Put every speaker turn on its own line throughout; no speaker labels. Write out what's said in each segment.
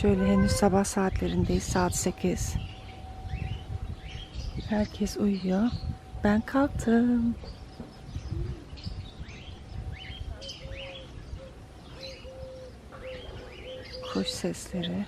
Şöyle henüz sabah saatlerindeyiz. Saat 8. Herkes uyuyor. Ben kalktım. Kuş sesleri.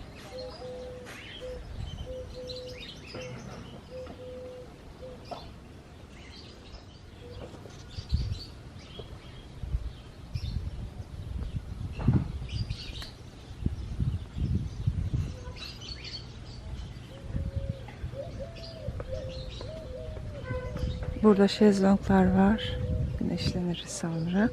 Burada şezlonglar var. Güneşleniriz sonra.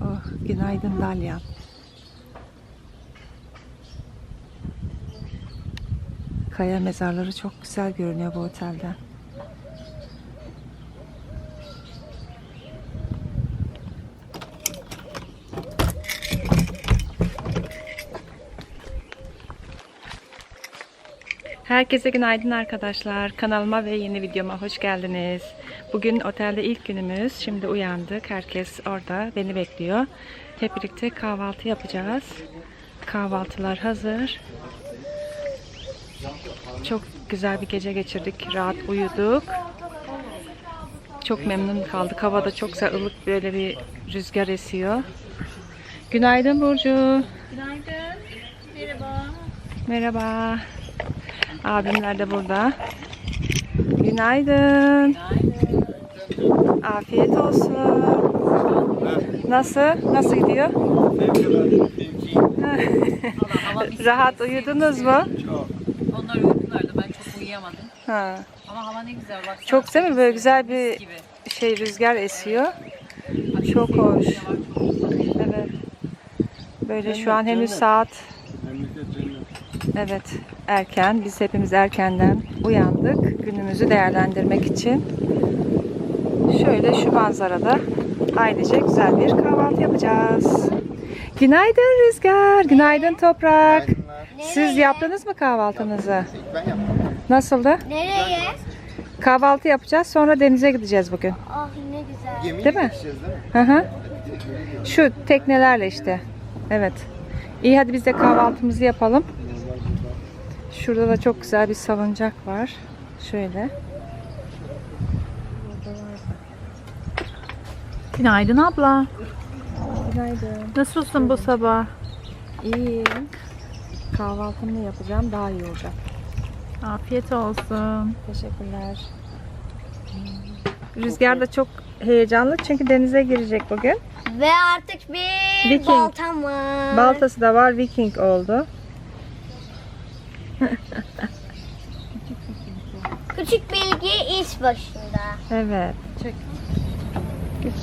Oh, günaydın Dalyan. Kaya mezarları çok güzel görünüyor bu otelden. Herkese günaydın arkadaşlar. Kanalıma ve yeni videoma hoş geldiniz. Bugün otelde ilk günümüz. Şimdi uyandık. Herkes orada beni bekliyor. Hep birlikte kahvaltı yapacağız. Kahvaltılar hazır. Çok güzel bir gece geçirdik. Rahat uyuduk. Çok memnun kaldık. Havada çok ılık böyle bir rüzgar esiyor. Günaydın Burcu.
Günaydın. Merhaba.
Merhaba. Abimler de burada. Günaydın. Afiyet olsun. Nasıl? Nasıl gidiyor? Rahat uyudunuz mu?
Onlar uyudular da ben çok uyuyamadım.
Ha.
Ama hava ne güzel bak.
Çok değil mi? Böyle güzel bir
gibi.
şey rüzgar esiyor.
Akşam
Çok hoş.
çok.
Evet. Böyle şu an henüz saat evet erken. Biz hepimiz erkenden uyandık. Günümüzü değerlendirmek için. Şöyle şu manzarada ailece güzel bir kahvaltı yapacağız. Günaydın Rüzgar. Günaydın Toprak. Siz yaptınız mı kahvaltınızı?
Ben yaptım.
Nasıldı?
Nereye?
Kahvaltı yapacağız. Sonra denize gideceğiz bugün.
Ah ne güzel.
Yemeğe
Değil mi?
gideceğiz değil mi?
Hı hı. Şu teknelerle işte. Evet. İyi hadi biz de kahvaltımızı yapalım. Şurada da çok güzel bir salıncak var. Şöyle.
Günaydın abla.
Günaydın.
Nasılsın bu sabah?
İyiyim. Kahvaltımı yapacağım. Daha iyi olacak.
Afiyet olsun.
Teşekkürler. Rüzgar da çok heyecanlı çünkü denize girecek bugün.
Ve artık bir
Viking.
baltam var.
Baltası da var. Viking oldu.
Bilgi iş başında.
Evet. Geç.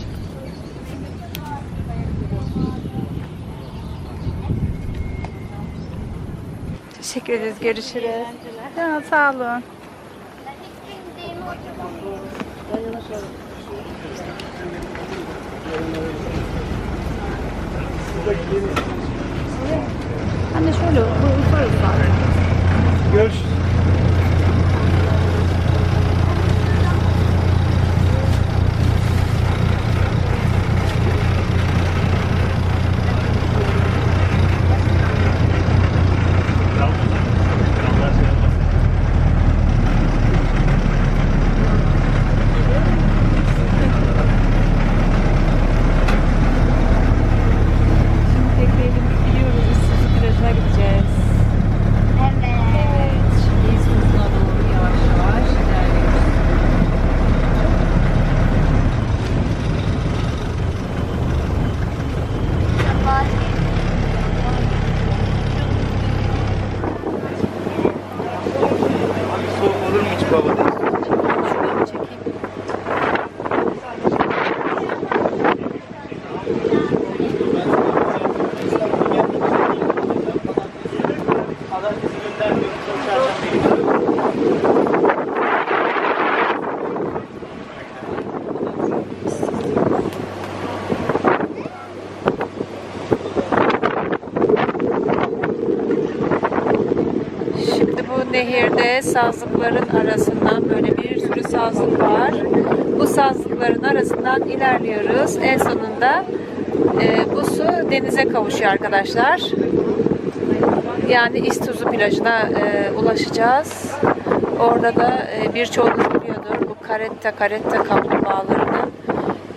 Teşekkür ederiz. Görüşürüz. Ya, sağ olun.
Anne şöyle bu uzarız
Görüşürüz.
Tekneyle gidiyoruz. Issız plajına gideceğiz.
Evet.
Evet. Şimdi İzmir'e doğru yavaş yavaş ilerliyoruz.
Soğuk olur mu hiç bu havada?
Şuradan çekeyim.
Şimdi nehirde sazlıkların arasından böyle bir sürü sazlık var. Bu sazlıklar surların arasından ilerliyoruz. En sonunda e, bu su denize kavuşuyor arkadaşlar. Yani İstuzu plajına e, ulaşacağız. Orada da e, birçoğunuz biliyordur bu karetta karetta kaplumbağalarının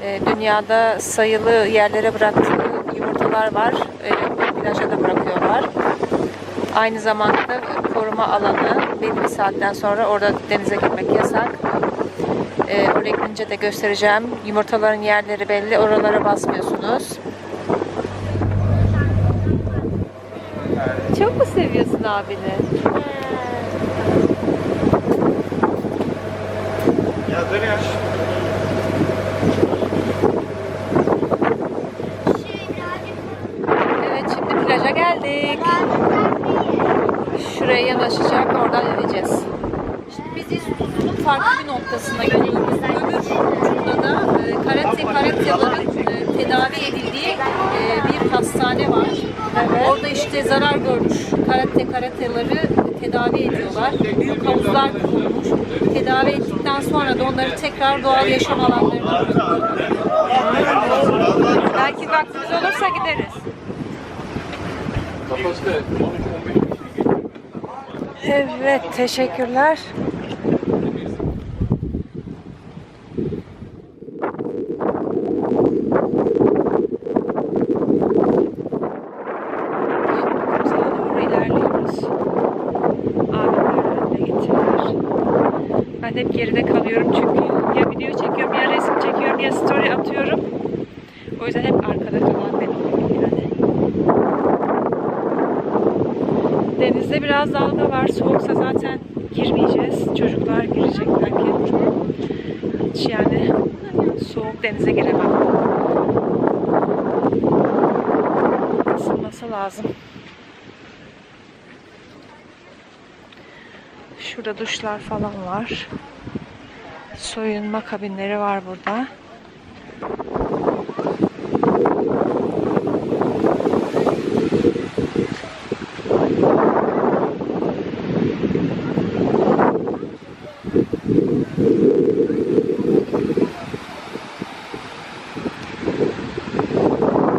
e, dünyada sayılı yerlere bıraktığı yumurtalar var. E, plaja da bırakıyorlar. Aynı zamanda da koruma alanı. Belli bir saatten sonra orada denize girmek yasak. E, oraya gidince de göstereceğim. Yumurtaların yerleri belli. Oralara basmıyorsunuz. Çok mu seviyorsun abini?
Ya dön yaş.
Evet şimdi plaja geldik. Şuraya yanaşacak oradan ineceğiz. Şimdi biz İztuzu'nun farklı bir noktasına gidiyoruz. Öbür ucunda da e, karate karatyaların e, tedavi edildiği e, bir hastane var. Orada işte zarar görmüş karate karatyaları tedavi ediyorlar. Büyük havuzlar kurulmuş. Tedavi ettikten sonra da onları tekrar doğal yaşam alanlarına bırakıyorlar. Belki vaktimiz olursa gideriz. Evet, teşekkürler. Ben hep geride kalıyorum çünkü ya video çekiyorum ya resim çekiyorum ya story atıyorum. O yüzden hep arkada kalan benim yani. Denizde biraz dalga var. Soğuksa zaten girmeyeceğiz. Çocuklar girecek belki. Hiç yani soğuk denize giremem. Isınması lazım. Şurada duşlar falan var. Soyunma kabinleri var burada.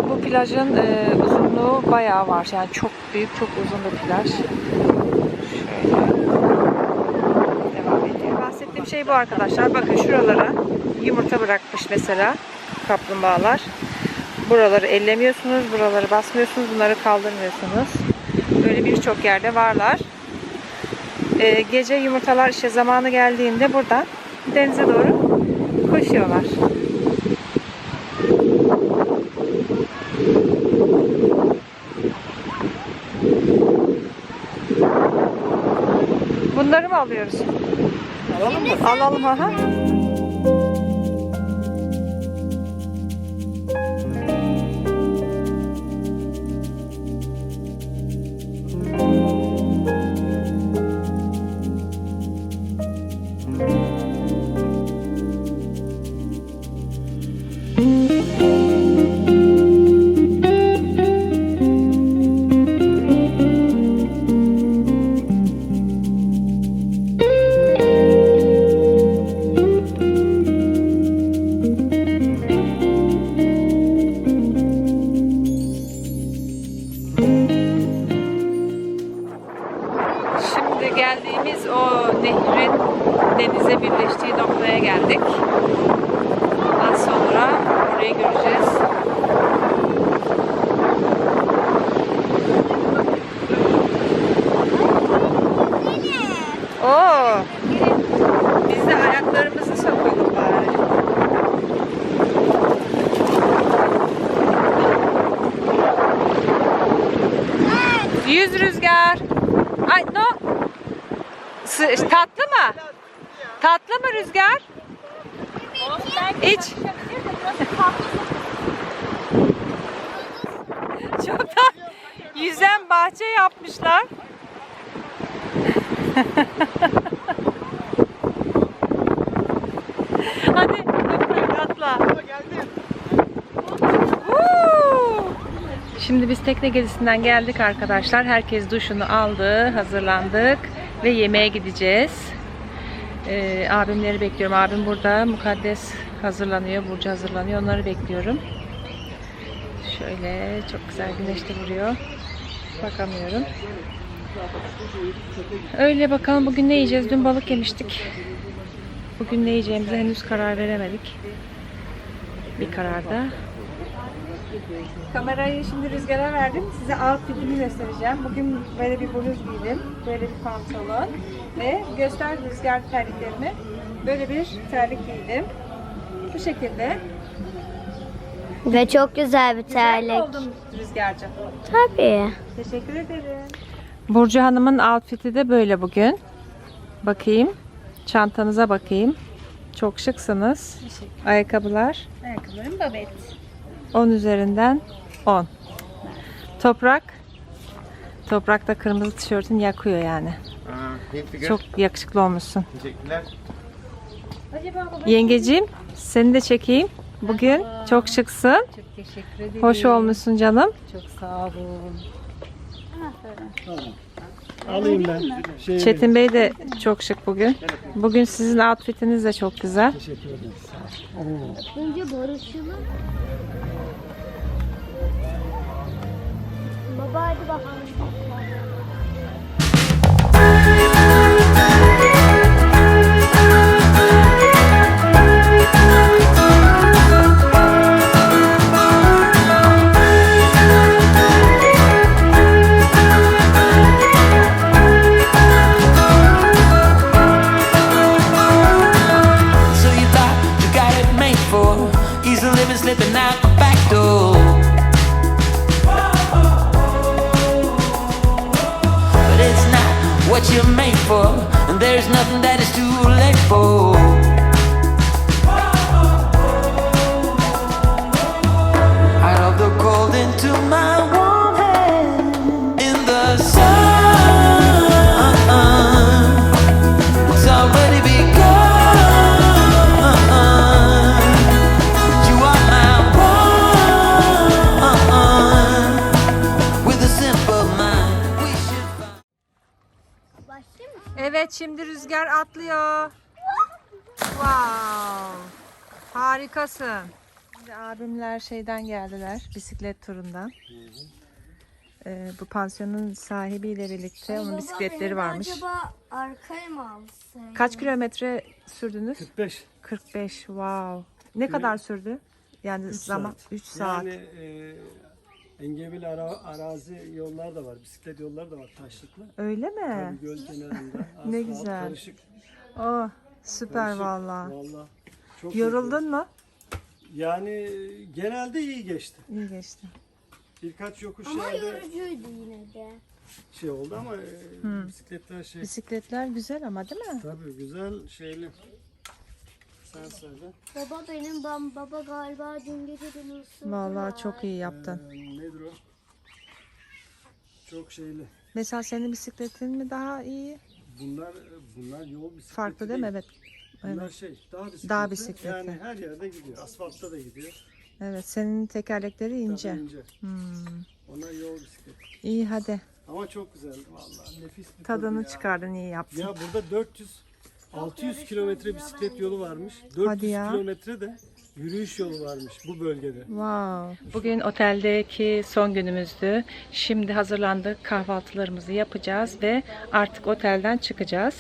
Bu plajın e, uzunluğu bayağı var. Yani çok büyük, çok uzun bir plaj. Şöyle devam ediyor. Bahsettiğim şey bu arkadaşlar. Bakın şuralara yumurta bırakmış mesela kaplumbağalar. Buraları ellemiyorsunuz, buraları basmıyorsunuz, bunları kaldırmıyorsunuz. Böyle birçok yerde varlar. E, gece yumurtalar işte zamanı geldiğinde buradan denize doğru koşuyorlar. Bunları mı alıyoruz?
Alalım mı?
Alalım ha. Yüz rüzgar. Ay no. Sı- tatlı mı? Tatlı mı rüzgar? İç. Çok da yüzen bahçe yapmışlar. Hadi atla. Şimdi biz tekne gezisinden geldik arkadaşlar. Herkes duşunu aldı, hazırlandık ve yemeğe gideceğiz. Ee, abimleri bekliyorum. Abim burada, Mukaddes hazırlanıyor. Burcu hazırlanıyor. Onları bekliyorum. Şöyle çok güzel güneş de vuruyor. Bakamıyorum. Öyle bakalım bugün ne yiyeceğiz? Dün balık yemiştik. Bugün ne yiyeceğimize henüz karar veremedik. Bir kararda. Kamerayı şimdi rüzgara verdim. Size alt fitimi göstereceğim. Bugün böyle bir bluz giydim. Böyle bir pantolon. Ve göster rüzgar terliklerimi. Böyle bir terlik giydim. Bu şekilde.
Ve çok güzel bir
Güzel mi
terlik.
oldum rüzgarcığım?
Tabii.
Teşekkür ederim. Burcu Hanım'ın outfit'i de böyle bugün. Bakayım. Çantanıza bakayım. Çok şıksınız. Ayakkabılar
Ayakkabılarım babet.
10 üzerinden 10. Toprak. Toprak da kırmızı tişörtün yakıyor yani.
Aa.
Çok yakışıklı olmuşsun.
Teşekkürler.
Acaba baba
Yengeciğim seni de çekeyim. Bugün çok şıksın.
çok teşekkür ederim.
Hoş olmuşsun canım.
Çok sağ olun.
Alayım ben. Şey,
Çetin Bey de çok şık bugün. Bugün sizin outfitiniz de çok güzel.
Teşekkür ederim.
Önce barışçılı. Baba hadi bakalım.
Harikasın. Şimdi abimler şeyden geldiler. Bisiklet turundan. Ee, bu pansiyonun sahibiyle birlikte onun bisikletleri varmış.
Acaba arkaya mı alsaydım?
Kaç kilometre sürdünüz?
45.
45. Wow. Ne kadar sürdü? Yani zaman 3 saat.
Yani e, engebeli ara, arazi yollar da var, bisiklet yolları da var taşlıklı.
Öyle mi?
Tabii göl kenarında.
Ne
asfalt,
güzel.
Karışık.
Oh, süper
karışık.
valla.
Vallahi çok
Yoruldun mu?
Yani genelde iyi geçti.
İyi geçti.
Birkaç yokuş
Ama
yerde
yorucuydu yine de.
şey oldu ama e, bisikletler şey
Bisikletler güzel ama değil mi?
tabii güzel şeyli. Sen söyle.
Baba benim ben baba galiba dün gece beni ısırdı.
Vallahi çok iyi yaptın.
Ee, nedir o? Çok şeyli.
Mesela senin bisikletin mi daha iyi?
Bunlar bunlar yol bisikleti
Farklı değil mi? Evet.
Bunlar şey dağ bisikleti.
Dağ bisikleti.
Yani her yerde gidiyor. Asfaltta da gidiyor.
Evet. Senin tekerlekleri ince.
Tabii ince.
Hmm.
Ona yol bisikleti.
İyi hadi.
Ama çok güzel vallahi nefis bir tadı
Tadını
ya.
çıkardın iyi yaptın.
Ya burada 400 600 kilometre bisiklet yolu varmış. 400
Hadi ya.
kilometre de yürüyüş yolu varmış bu bölgede.
Wow. Bugün oteldeki son günümüzdü. Şimdi hazırlandık. Kahvaltılarımızı yapacağız ve artık otelden çıkacağız.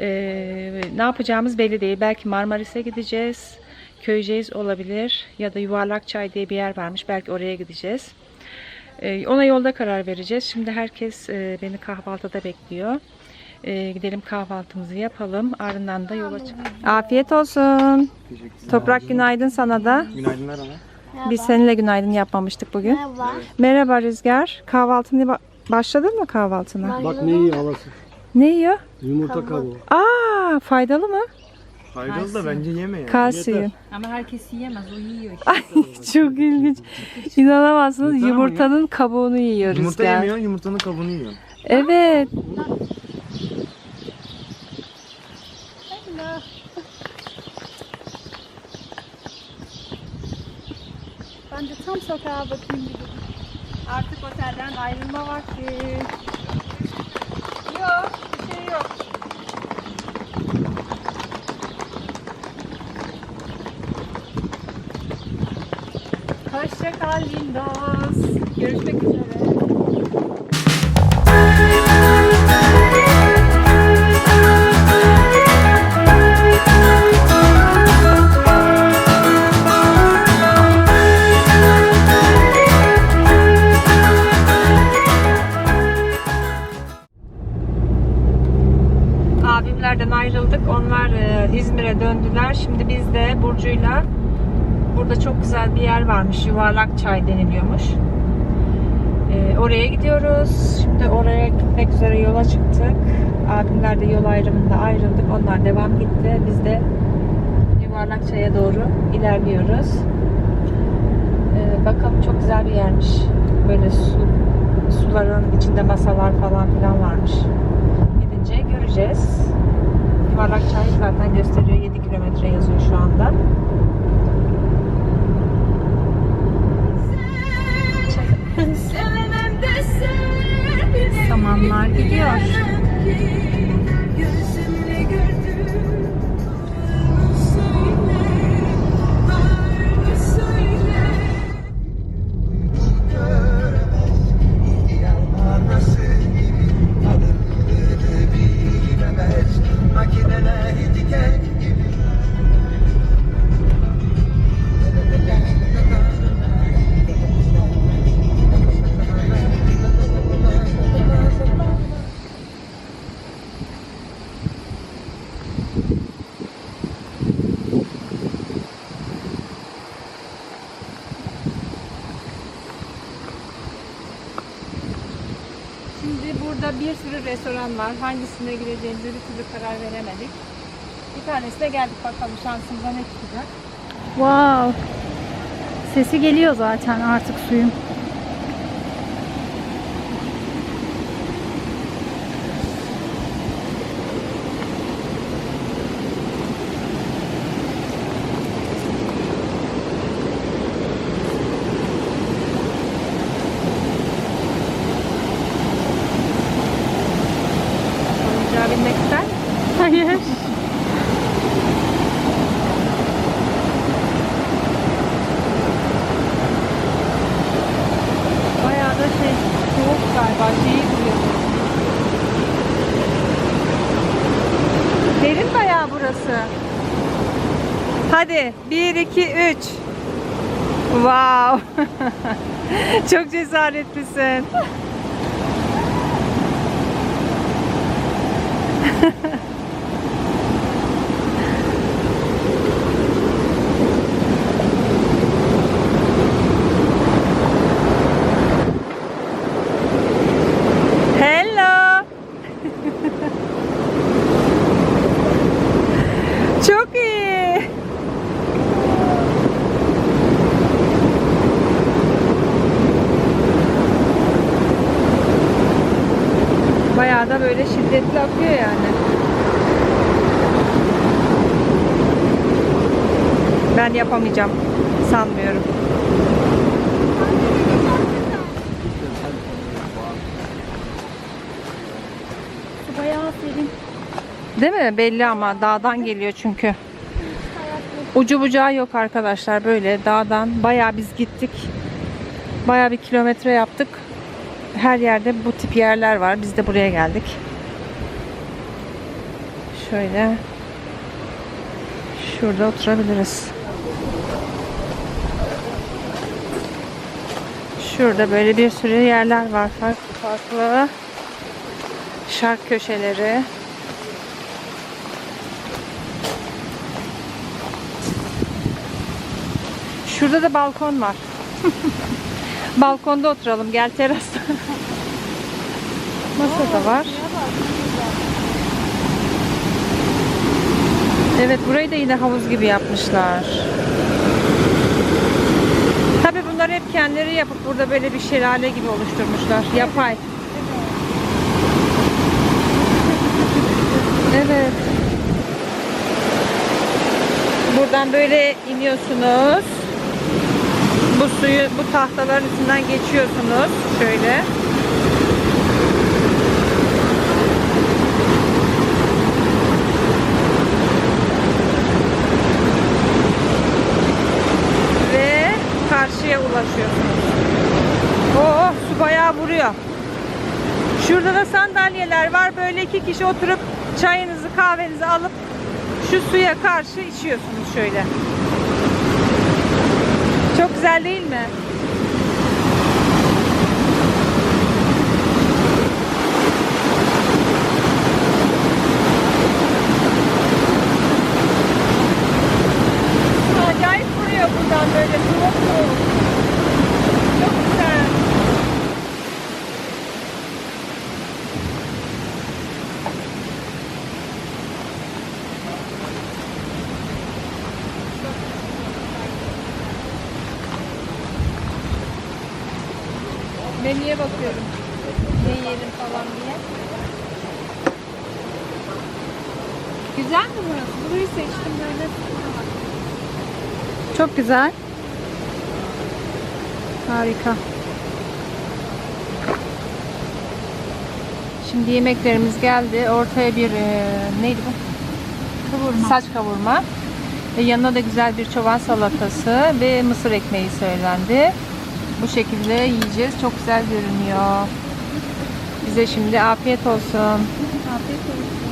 Ee, ne yapacağımız belli değil. Belki Marmaris'e gideceğiz. Köyceğiz olabilir. Ya da Yuvarlak Çay diye bir yer varmış. Belki oraya gideceğiz. Ee, ona yolda karar vereceğiz. Şimdi herkes e, beni kahvaltıda bekliyor. Ee, gidelim kahvaltımızı yapalım. Ardından da yola çık. Afiyet olsun. Toprak günaydın sana da.
Günaydınlar ama.
Biz seninle günaydın yapmamıştık bugün.
Merhaba.
Merhaba Rüzgar. Kahvaltını ba- başladın mı kahvaltına?
Bak ne iyi havası.
Ne yiyor?
Yumurta kabuğu.
Aa, faydalı mı?
Faydalı da bence yeme ya.
Kalsiyum.
Ama herkes yiyemez. O yiyor işte.
Çok ilginç. İnanamazsınız.
Yumurta mı
Yumurtanın kabuğunu yiyor
Yumurta
Rüzgar.
yemiyor, yumurtanın kabuğunu yiyor.
Evet. Ben de tam sokağa bakayım dedim. Artık otelden ayrılma vakti. Yok, bir şey yok.
Hoşça kal Lindos. Görüşmek üzere.
Abimlerden ayrıldık. Onlar e, İzmir'e döndüler. Şimdi biz de Burcu'yla burada çok güzel bir yer varmış. Yuvarlak çay deniliyormuş. E, oraya gidiyoruz. Şimdi oraya gitmek üzere yola çıktık. Abimler de yol ayrımında ayrıldık. Onlar devam gitti. Biz de yuvarlak çaya doğru ilerliyoruz. E, bakalım çok güzel bir yermiş. Böyle su suların içinde masalar falan filan varmış gidince göreceğiz. Yuvarlak çay zaten gösteriyor 7 kilometre yazıyor şu anda. Samanlar gidiyor. Bir sürü restoran var. Hangisine gireceğimize bir türlü karar veremedik. Bir tanesine geldik bakalım şansımıza ne çıkacak.
Wow. Sesi geliyor zaten artık suyun.
Misin?
Hayır.
Bayağı da şey soğuk galiba şeyi duruyor. Derin bayağı burası. Hadi 1 2 3. Wow. Çok cesaretlisin. Hello. Çok iyi. Bayağı da böyle şiddetli akıyor yani. Ben yapamayacağım. Sanmıyorum.
Bayağı serin.
Değil mi? Belli ama dağdan geliyor çünkü. Ucu bucağı yok arkadaşlar böyle dağdan. Bayağı biz gittik. Bayağı bir kilometre yaptık. Her yerde bu tip yerler var. Biz de buraya geldik. Şöyle. Şurada oturabiliriz. Şurada böyle bir sürü yerler var. Farklı farklı. Şark köşeleri. Şurada da balkon var. Balkonda oturalım. Gel terasta. Masa da var. Evet burayı da yine havuz gibi yapmışlar. Tabi bunlar hep kendileri yapıp burada böyle bir şelale gibi oluşturmuşlar. Yapay. Evet. Buradan böyle iniyorsunuz. Bu suyu bu tahtaların üstünden geçiyorsunuz. Şöyle. Ve karşıya ulaşıyorsunuz. dolaşıyorsunuz. Oo, su bayağı vuruyor. Şurada da sandalyeler var. Böyle iki kişi oturup çayınızı kahvenizi alıp şu suya karşı içiyorsunuz şöyle. Çok güzel değil mi? Acayip vuruyor buradan böyle soğuk soğuk. Çok güzel. Menüye bakıyorum. Ne yiyelim falan diye. Güzel mi burası? Burayı seçtim böyle. Çok güzel. Harika. Şimdi yemeklerimiz geldi. Ortaya bir e, neydi bu? Kavurma. Saç kavurma. Ve yanına da güzel bir çoban salatası ve mısır ekmeği söylendi. Bu şekilde yiyeceğiz. Çok güzel görünüyor. Bize şimdi afiyet olsun.
Afiyet olsun.